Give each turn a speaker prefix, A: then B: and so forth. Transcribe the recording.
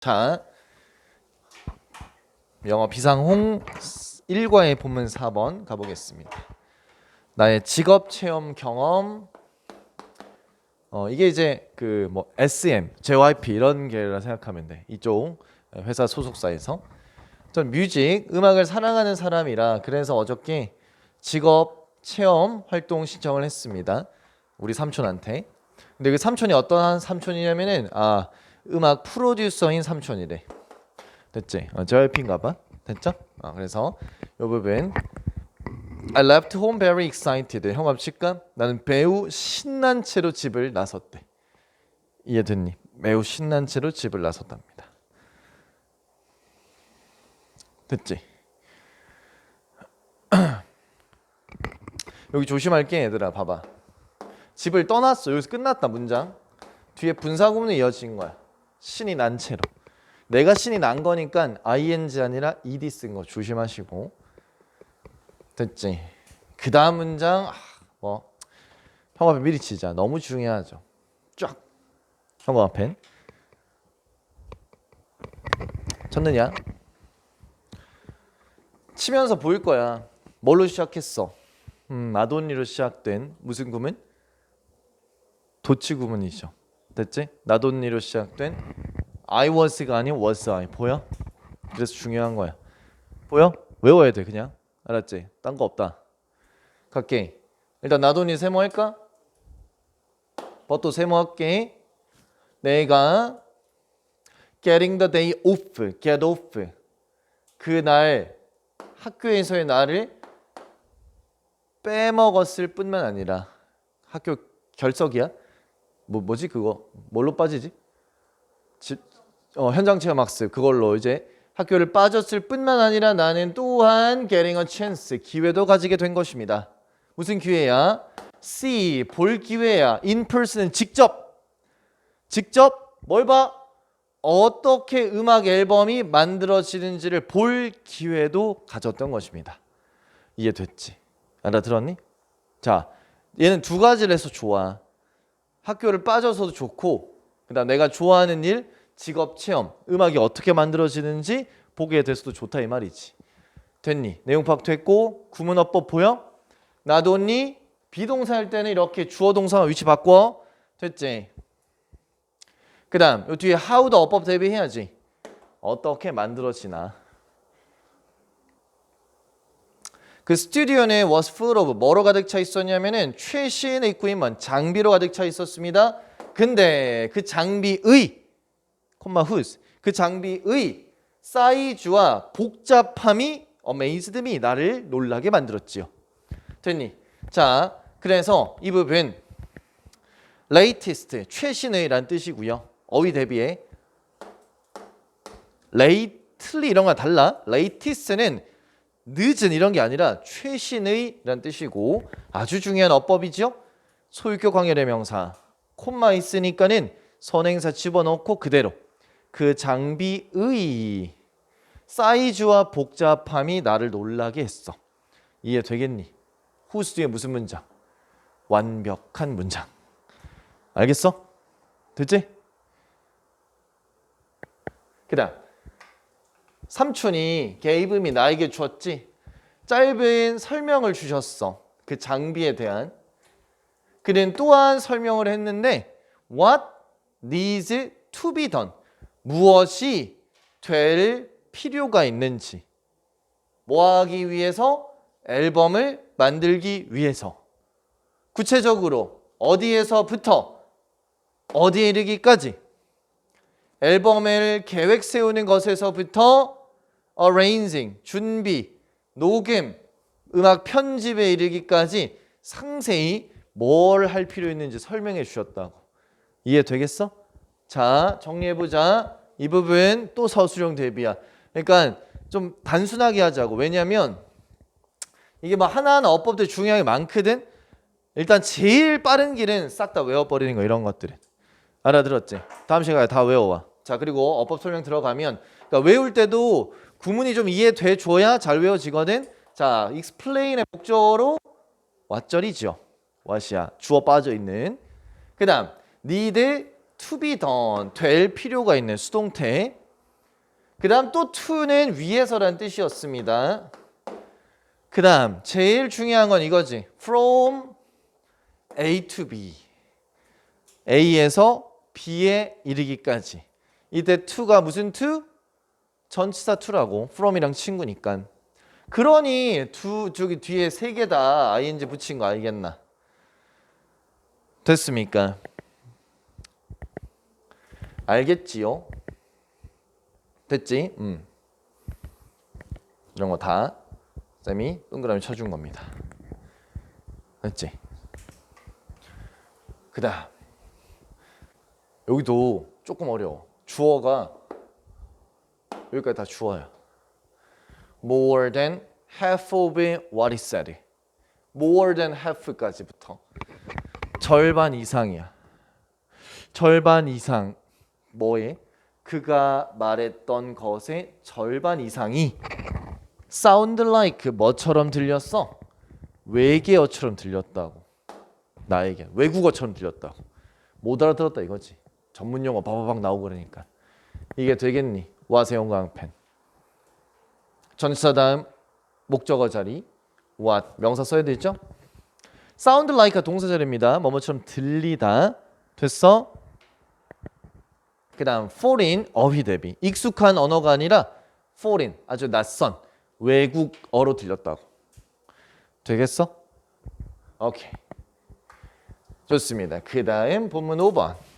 A: 자, 영어 비상홍 1과의 본문 4번 가보겠습니다. 나의 직업 체험 경험 어 이게 이제 그 뭐 SM, JYP 이런 계열이라 생각하면 돼. 이쪽 회사 소속사에서 전 뮤직 음악을 사랑하는 사람이라 그래서 어저께 직업 체험 활동 신청을 했습니다. 우리 삼촌한테. 근데 그 삼촌이 어떠한 삼촌이냐면은 아 음악 프로듀서인 삼촌이래. 됐지? 어, JYP인가 봐. 됐죠? 아 그래서 이 부분 I left home very excited. 형합 칠까? 나는 매우 신난 채로 집을 나섰대. 이해됐니? 매우 신난 채로 집을 나섰답니다. 됐지? 여기 조심할 게 얘들아 봐봐. 집을 떠났어. 여기서 끝났다 문장. 뒤에 분사구문이 이어진 거야. 신이 난 채로. 내가 신이 난 거니까 ing 아니라 ed 쓴 거 조심하시고. 됐지. 그 다음 문장 아, 뭐 앞에 미리 치자. 너무 중요하죠. 쫙. 앞엔 쳤느냐? 치면서 보일 거야. 뭘로 시작했어? 음, 나돈니로 시작된 무슨 구문? 도치 구문이죠. 됐지? 나돈니로 시작된 I was가 아닌 was I. 보여? 그래서 중요한 거야. 보여? 외워야 돼 그냥. 알았지? 딴 거 없다. 갈게. 일단 나돈니 세모 할까? 버또 세모 할게. 내가 getting the day off, get off. 그날 학교에서의 나를 빼먹었을 뿐만 아니라 학교 결석이야? 뭐 뭐지 그거? 뭘로 빠지지? 집, 어, 현장 체험 학습 그걸로 이제 학교를 빠졌을 뿐만 아니라 나는 또한 getting a chance 기회도 가지게 된 것입니다. 무슨 기회야? see 볼 기회야. in person은 직접 직접 뭘 봐? 어떻게 음악 앨범이 만들어지는지를 볼 기회도 가졌던 것입니다. 이해됐지? 알아들었니? 자, 얘는 두 가지를 해서 좋아. 학교를 빠져서도 좋고, 그다음 내가 좋아하는 일, 직업 체험, 음악이 어떻게 만들어지는지 보게 돼서도 좋다 이 말이지. 됐니? 내용 파악됐고 구문어법 보여? 나도니 비동사 할 때는 이렇게 주어 동사와 위치 바꿔. 됐지? 그다음 요 뒤에 how도 어법 대비해야지. 어떻게 만들어지나. 그 스튜디오는 was full of 뭐로 가득 차 있었냐면은 최신의 equipment 장비로 가득 차 있었습니다. 근데 그 장비의 콤마 whose 그 장비의 사이즈와 복잡함이 amazed me 나를 놀라게 만들었지요. 됐니? 자, 그래서 이 부분 latest 최신의란 뜻이고요. 어휘 대비해 lately 이런 거 달라. latest는 늦은 이런 게 아니라 최신의란 뜻이고 아주 중요한 어법이죠. 소유격 광열의 명사 콤마 있으니까는 선행사 집어넣고 그대로 그 장비의 사이즈와 복잡함이 나를 놀라게 했어. 이해 되겠니? 후스 뒤에 무슨 문장? 완벽한 문장. 알겠어? 됐지? 그다음 삼촌이 게이브미 나에게 주었지. 짧은 설명을 주셨어. 그 장비에 대한. 그는 또한 설명을 했는데 what needs to be done. 무엇이 될 필요가 있는지. 뭐 하기 위해서? 앨범을 만들기 위해서. 구체적으로 어디에서부터 어디에 이르기까지 앨범을 계획 세우는 것에서부터 arranging 준비 녹음 음악 편집에 이르기까지 상세히 뭘 할 필요 있는지 설명해 주셨다고. 이해되겠어? 자 정리해 보자. 이 부분 또 서술형 대비야. 그러니까 좀 단순하게 하자고. 왜냐하면 이게 뭐 하나하나 어법들 중요한 게 많거든? 일단 제일 빠른 길은 싹 다 외워버리는 거 이런 것들은. 알아들었지? 다음 시간에 다 외워와. 자 그리고 어법 설명 들어가면 그러니까 외울 때도 구문이 좀 이해돼 줘야 잘 외워지거든 자 explain의 목적어로 왓절이죠 왓이야 주어 빠져 있는 그 다음 need to be done 될 필요가 있는 수동태 그 다음 또 to는 위에서란 뜻이었습니다. 그 다음 제일 중요한 건 이거지. from A to B. A에서 B에 이르기까지. 이때 to가 무슨 to? 전치사 to라고. from이랑 친구니까. 그러니 두 저기 뒤에 세 개 다 ing 붙인 거 알겠나? 됐습니까? 알겠지요? 됐지? 음. 이런 거 다 쌤이 동그라미 쳐준 겁니다. 됐지? 그다음 여기도 조금 어려워. 주어가 여기까지 다 주어야. More than half of what is said. More than half까지부터 절반 이상이야. 절반 이상 뭐에 그가 말했던 것의 절반 이상이 sound like 뭐처럼 들렸어? 외계어처럼 들렸다고. 나에게 외국어처럼 들렸다고. 못 알아들었다 이거지. 전문 용어 바바박 나오고 그러니까. 이게 되겠니? 와세용 강펜. 전치사 다음 목적어 자리 what 명사 써야 되죠? sound like가 동사 자리입니다. 뭐뭐처럼 들리다. 됐어? 그다음 foreign 어휘 대비 익숙한 언어가 아니라 foreign 아주 낯선 외국어로 들렸다고. 되겠어? 오케이. 좋습니다. 그다음 본문 5번.